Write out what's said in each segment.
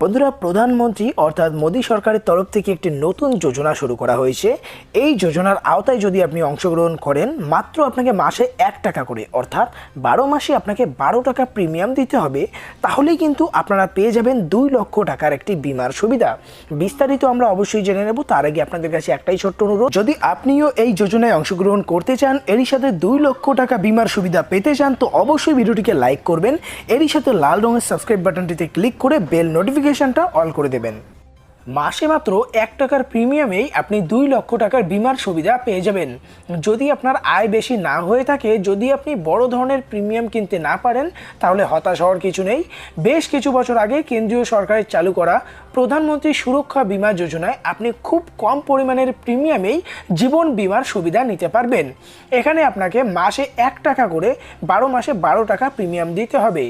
বন্ধুরা, প্রধানমন্ত্রী অর্থাৎ মোদী সরকারের তরফ থেকে একটি নতুন যোজনা শুরু করা হয়েছে। এই যোজনার আওতায় যদি আপনি অংশগ্রহণ করেন, মাত্র আপনাকে মাসে এক টাকা করে, অর্থাৎ বারো মাসে আপনাকে বারো টাকা প্রিমিয়াম দিতে হবে, তাহলেই কিন্তু আপনারা পেয়ে যাবেন দুই লক্ষ টাকার একটি বিমার সুবিধা। বিস্তারিত আমরা অবশ্যই জেনে নেব, তার আগে আপনাদের কাছে একটাই ছোট্ট অনুরোধ। যদি আপনিও এই যোজনায় অংশগ্রহণ করতে চান, এরই সাথে দুই লক্ষ টাকা বিমার সুবিধা পেতে চান, তো অবশ্যই ভিডিওটিকে লাইক করবেন। এরই সাথে লাল রঙের সাবস্ক্রাইব বাটনটিতে ক্লিক করে বেল নোটিফিকেশনটা অল করে দেবেন। মাসে মাত্র এক টাকার প্রিমিয়ামেই আপনি দুই লক্ষ টাকার বিমার সুবিধা পেয়ে যাবেন। যদি আপনার আয় বেশি না হয়ে থাকে, যদি আপনি বড় ধরনের প্রিমিয়াম কিনতে না পারেন, তাহলে হতাশ হওয়ার কিছু নেই। বেশ কিছু বছর আগে কেন্দ্রীয় সরকারের চালু করা প্রধানমন্ত্রী সুরক্ষা বিমা যোজনায় আপনি খুব কম পরিমাণের প্রিমিয়ামেই জীবন বিমার সুবিধা নিতে পারবেন। এখানে আপনাকে মাসে এক টাকা করে বারো মাসে বারো টাকা প্রিমিয়াম দিতে হবে।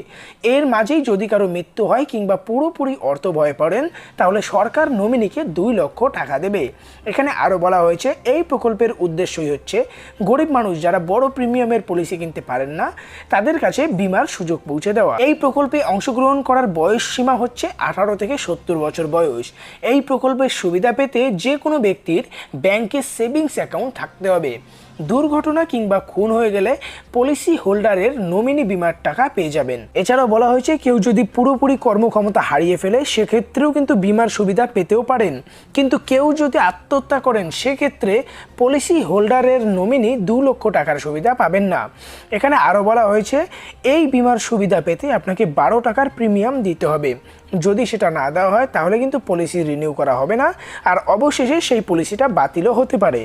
এর মাঝেই যদি কারও মৃত্যু হয় কিংবা পুরোপুরি অর্থ ভয়ে পড়েন, তাহলে সরকার নমিনিকে দুই লক্ষ টাকা দেবে। এখানে আরও বলা হয়েছে, এই প্রকল্পের উদ্দেশ্যই হচ্ছে গরিব মানুষ যারা বড় প্রিমিয়ামের পলিসি কিনতে পারেন না, তাদের কাছে বিমার সুযোগ পৌঁছে দেওয়া। এই প্রকল্পে অংশগ্রহণ করার বয়স সীমা হচ্ছে আঠারো থেকে সত্তর বছর বয়স। এই প্রকল্পের সুবিধা পেতে যে কোনো ব্যক্তির ব্যাংকে সেভিংস অ্যাকাউন্ট থাকতে হবে। দুর্ঘটনা কিংবা খুন হয়ে গেলে পলিসি হোল্ডারের নমিনি বিমার টাকা পেয়ে যাবেন। এছাড়াও বলা হয়েছে, কেউ যদি পুরোপুরি কর্মক্ষমতা হারিয়ে ফেলে, সেক্ষেত্রেও কিন্তু বিমার সুবিধা পেতেও পারেন। কিন্তু কেউ যদি আত্মহত্যা করেন, সেক্ষেত্রে পলিসি হোল্ডারের নমিনি দু লক্ষ টাকার সুবিধা পাবেন না। এখানে আরও বলা হয়েছে, এই বিমার সুবিধা পেতে আপনাকে বারো টাকার প্রিমিয়াম দিতে হবে। যদি সেটা না দেওয়া হয়, তাহলে কিন্তু পলিসি রিনিউ করা হবে না। আর অবশেষে সেই পলিসিটা বাতিলও হতে পারে।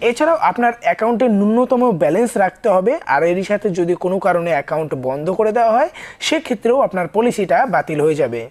এছাড়াও আপনার অ্যাকাউন্টে ন্যূনতম ব্যালেন্স রাখতে হবে। আর এরই সাথে যদি কোনো কারণে অ্যাকাউন্ট বন্ধ করে দেওয়া হয়, সেক্ষেত্রেও আপনার পলিসিটা বাতিল হয়ে যাবে।